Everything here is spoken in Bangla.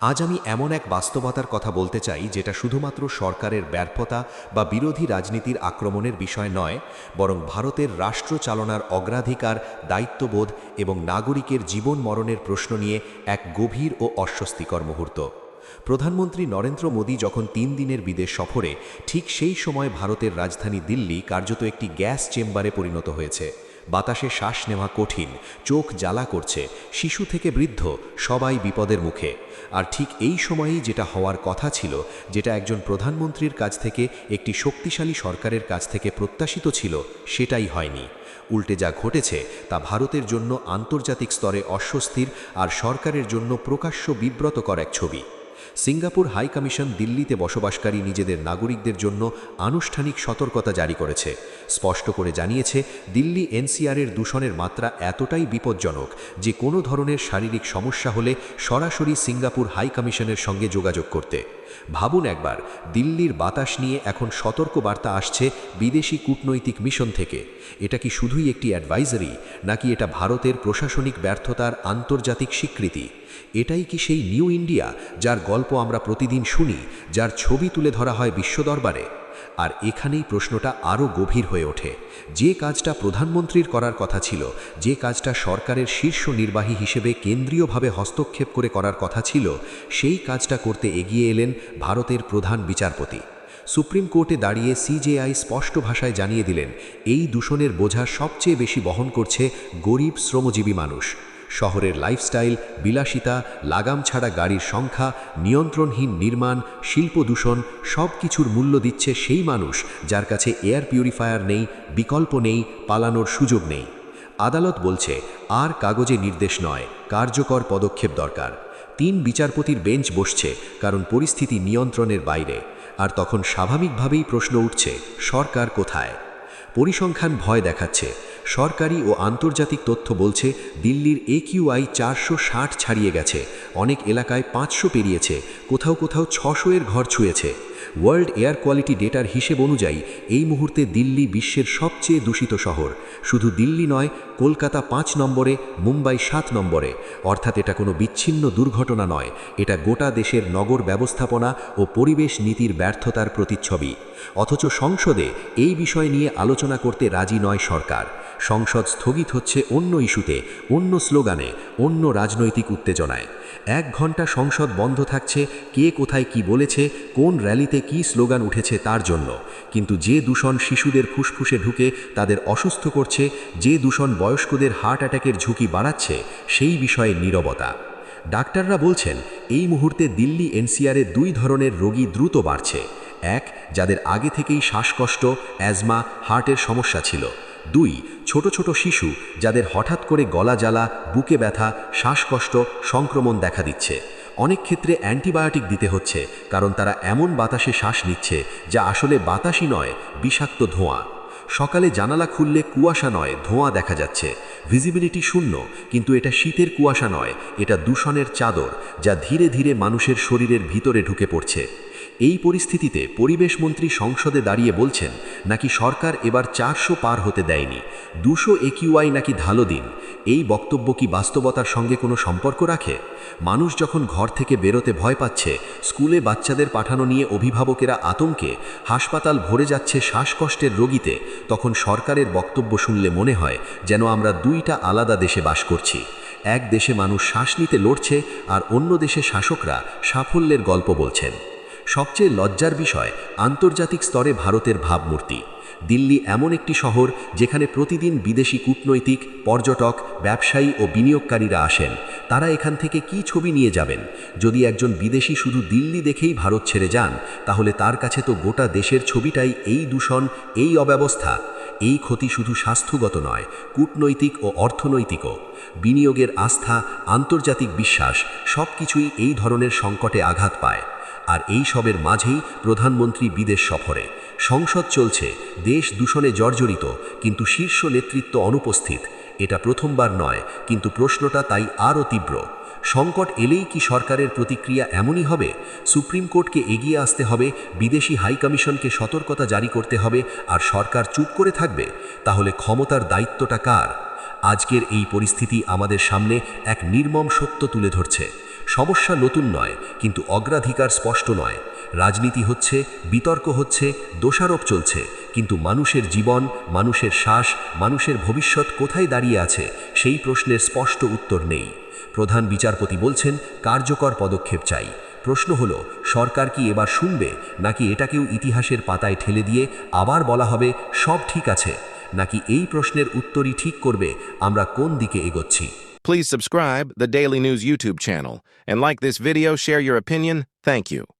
আজ আমি এমন এক বাস্তবতার কথা বলতে চাই, যেটা শুধুমাত্র সরকারের ব্যর্থতা বা বিরোধী রাজনীতির আক্রমণের বিষয় নয়, বরং ভারতের রাষ্ট্র চালনার অগ্রাধিকার, দায়িত্ববোধ এবং নাগরিকের জীবন মরণের প্রশ্ন নিয়ে এক গভীর ও অস্বস্তিকর মুহূর্ত। প্রধানমন্ত্রী নরেন্দ্র মোদী যখন তিন দিনের বিদেশ সফরে, ঠিক সেই সময় ভারতের রাজধানী দিল্লি কার্যত একটি গ্যাস চেম্বারে পরিণত হয়েছে। বাতাসে শ্বাস নেওয়া কঠিন, চোখ জ্বালা করছে, শিশু থেকে বৃদ্ধ, সবাই বিপদের মুখে। আর ঠিক এই সময়েই যেটা হওয়ার কথা ছিল, যেটা একজন প্রধানমন্ত্রীর কাছ থেকে, একটি শক্তিশালী সরকারের কাছ থেকে প্রত্যাশিত ছিল, সেটাই হয়নি। উল্টে যা ঘটেছে, তা ভারতের জন্য আন্তর্জাতিক স্তরে অস্বস্তির আর সরকারের জন্য প্রকাশ্য বিব্রতকর এক ছবি। সিঙ্গাপুর হাই কমিশন দিল্লিতে বসবাসকারী নিজেদের নাগরিকদের জন্য আনুষ্ঠানিক সতর্কতা জারি করেছে। স্পষ্ট করে জানিয়েছে, দিল্লি এনসিআরের দূষণের মাত্রা এতটাই বিপজ্জনক যে কোনো ধরনের শারীরিক সমস্যা হলে সরাসরি সিঙ্গাপুর হাই কমিশনের সঙ্গে যোগাযোগ করতে। ভাবুন একবার, দিল্লির বাতাস নিয়ে এখন সতর্ক বার্তা আসছে বিদেশি কূটনৈতিক মিশন থেকে। এটা কি শুধুই একটি অ্যাডভাইজারি নাকি এটা ভারতের প্রশাসনিক ব্যর্থতার আন্তর্জাতিক স্বীকৃতি? এটাই কি সেই নিউ ইন্ডিয়া, যার গল্প আমরা প্রতিদিন শুনি, যার ছবি তুলে ধরা হয় বিশ্ব দরবারে? আর এখানেই প্রশ্নটা আরও গভীর হয়ে ওঠে। যে কাজটা প্রধানমন্ত্রীর করার কথা ছিল, যে কাজটা সরকারের শীর্ষ নির্বাহী হিসেবে কেন্দ্রীয়ভাবে হস্তক্ষেপ করে করার কথা ছিল, সেই কাজটা করতে এগিয়ে এলেন ভারতের প্রধান বিচারপতি। সুপ্রিম কোর্টে দাঁড়িয়ে সিজেআই স্পষ্ট ভাষায় জানিয়ে দিলেন, এই দূষণের বোঝা সবচেয়ে বেশি বহন করছে গরিব শ্রমজীবী মানুষ। শহরের লাইফস্টাইল বিলাসিতা লাগাম ছাড়া গাড়ির সংখ্যা, নিয়ন্ত্রণহীন নির্মাণ, শিল্প দূষণ সব কিছুর মূল্য দিচ্ছে সেই মানুষ যার কাছে এয়ার পিউরিফায়ার নেই, বিকল্প নেই, পালানোর সুযোগ নেই। আদালত বলছে, আর কাগজে নির্দেশ নয়, কার্যকর পদক্ষেপ দরকার। তিন বিচারপতির বেঞ্চ বসছে, কারণ পরিস্থিতি নিয়ন্ত্রণের বাইরে। আর তখন স্বাভাবিকভাবেই প্রশ্ন উঠছে, সরকার কোথায়? পরিসংখ্যান ভয় দেখাচ্ছে সরকারি ও আন্তর্জাতিক তথ্য বলছে, দিল্লির এ একিউআই চারশো ষাট ছাড়িয়ে গেছে। অনেক এলাকায় পাঁচশো পেরিয়েছে, কোথাও কোথাও ছশো এর ঘর ছুঁয়েছে। ওয়ার্ল্ড এয়ার কোয়ালিটি ডেটার হিসেব অনুযায়ী, এই মুহূর্তে দিল্লি বিশ্বের সবচেয়ে দূষিত শহর। শুধু দিল্লি নয়, কলকাতা পাঁচ নম্বরে, মুম্বাই সাত নম্বরে। অর্থাৎ এটা কোনো বিচ্ছিন্ন দুর্ঘটনা নয়, এটা গোটা দেশের নগর ব্যবস্থাপনা ও পরিবেশ নীতির ব্যর্থতার প্রতিচ্ছবি। অথচ সংসদে এই বিষয় নিয়ে আলোচনা করতে রাজি নয় সরকার। সংসদ স্থগিত হচ্ছে অন্য ইস্যুতে, অন্য স্লোগানে, অন্য রাজনৈতিক উত্তেজনায়। এক ঘণ্টা সংসদ বন্ধ থাকছে, কে কোথায় কি বলেছে, কোন র্যালিতে কি স্লোগান উঠেছে তার জন্য। কিন্তু যে দূষণ শিশুদের ফুসফুসে ঢুকে, তাদের অসুস্থ করছে, যে দূষণ বয়স্কদের হার্ট অ্যাটাকের ঝুঁকি বাড়াচ্ছে, সেই বিষয়ে নীরবতা। ডাক্তাররা বলছেন, এই মুহূর্তে দিল্লি এনসিআরে দুই ধরনের রোগী দ্রুত বাড়ছে। এক, যাদের আগে থেকেই শ্বাসকষ্ট, অ্যাজমা, হার্টের সমস্যা ছিল। দুই, ছোট ছোট শিশু যাদের হঠাৎ করে গলা জ্বালা, বুকে ব্যথা, শ্বাসকষ্ট, সংক্রমণ দেখা দিচ্ছে। অনেক ক্ষেত্রে অ্যান্টিবায়োটিক দিতে হচ্ছে, কারণ তারা এমন বাতাসে শ্বাস নিচ্ছে যা আসলে বাতাসই নয়, বিষাক্ত ধোঁয়া। সকালে জানালা খুললে কুয়াশা নয়, ধোঁয়া দেখা যাচ্ছে। ভিজিবিলিটি শূন্য, কিন্তু এটা শীতের কুয়াশা নয়, এটা দূষণের চাদর যা ধীরে ধীরে মানুষের শরীরের ভিতরে ঢুকে পড়ছে। এই পরিস্থিতিতে পরিবেশ মন্ত্রী সংসদে দাঁড়িয়ে বলছেন, নাকি সরকার এবার চারশো পার হতে দেয়নি, দুশো একিউআই নাকি ধালো দিন, এই বক্তব্য কি বাস্তবতার সঙ্গে কোনো সম্পর্ক রাখে? মানুষ যখন ঘর থেকে বেরোতে ভয় পাচ্ছে, স্কুলে বাচ্চাদের পাঠানো নিয়ে অভিভাবকেরা আতঙ্কে, হাসপাতাল ভরে যাচ্ছে শ্বাসকষ্টের রোগীতে, তখন সরকারের বক্তব্য শুনলে মনে হয় যেন আমরা দুইটা আলাদা দেশে বাস করছি। এক দেশে মানুষ শ্বাস নিতে লড়ছে, আর অন্য দেশে শাসকরা সাফল্যের গল্প বলছেন। সবচেয়ে লজ্জার বিষয় আন্তর্জাতিক স্তরে ভারতের ভাবমূর্তি। দিল্লি এমন একটি শহর যেখানে প্রতিদিন বিদেশি কূটনৈতিক, পর্যটক, ব্যবসায়ী ও বিনিয়োগকারীরা আসেন। তারা এখান থেকে কি ছবি নিয়ে যাবেন? যদি একজন বিদেশি শুধু দিল্লি দেখেই ভারত ছেড়ে যান, তাহলে তার কাছে তো গোটা দেশের ছবিটাই এই দূষণ, এই অব্যবস্থা। এই ক্ষতি শুধু স্বাস্থ্যগত নয়, কূটনৈতিক ও অর্থনৈতিকও। বিনিয়োগের আস্থা, আন্তর্জাতিক বিশ্বাস সব কিছুই এই ধরনের সংকটে আঘাত পায়। আর এই সবের মাঝেই প্রধানমন্ত্রী বিদেশ সফরে। সংসদ চলছে, দেশ দূষণে জর্জরিত, কিন্তু শীর্ষ নেতৃত্ব অনুপস্থিত। এটা প্রথমবার নয়, কিন্তু প্রশ্নটা তাই আরও তীব্র। সংকট এলেই কি সরকারের প্রতিক্রিয়া এমনই হবে? সুপ্রিম কোর্টকে এগিয়ে আসতে হবে, বিদেশি হাই কমিশনকে সতর্কতা জারি করতে হবে, আর সরকার চুপ করে থাকবে? তাহলে ক্ষমতার দায়িত্বটা কার? আজকের এই পরিস্থিতি আমাদের সামনে এক নির্মম সত্য তুলে ধরছে। সমস্যা নতুন নয়, কিন্তু অগ্রাধিকার স্পষ্ট নয়। রাজনীতি হচ্ছে, বিতর্ক হচ্ছে, দোষারোপ চলছে, কিন্তু মানুষের জীবন, মানুষের শ্বাস, মানুষের ভবিষ্যৎ কোথায় দাঁড়িয়ে আছে, সেই প্রশ্নের স্পষ্ট উত্তর নেই। প্রধান বিচারপতি বলছেন, কার্যকর পদক্ষেপ চাই। প্রশ্ন হল, সরকার কি এবার শুনবে, নাকি এটাকেও ইতিহাসের পাতায় ঠেলে দিয়ে আবার বলা হবে, সব ঠিক আছে, নাকি এই প্রশ্নের উত্তরই ঠিক করবে, আমরা কোন দিকে এগোচ্ছি? Please subscribe the Daily News YouTube channel and like this video, share your opinion. Thank you.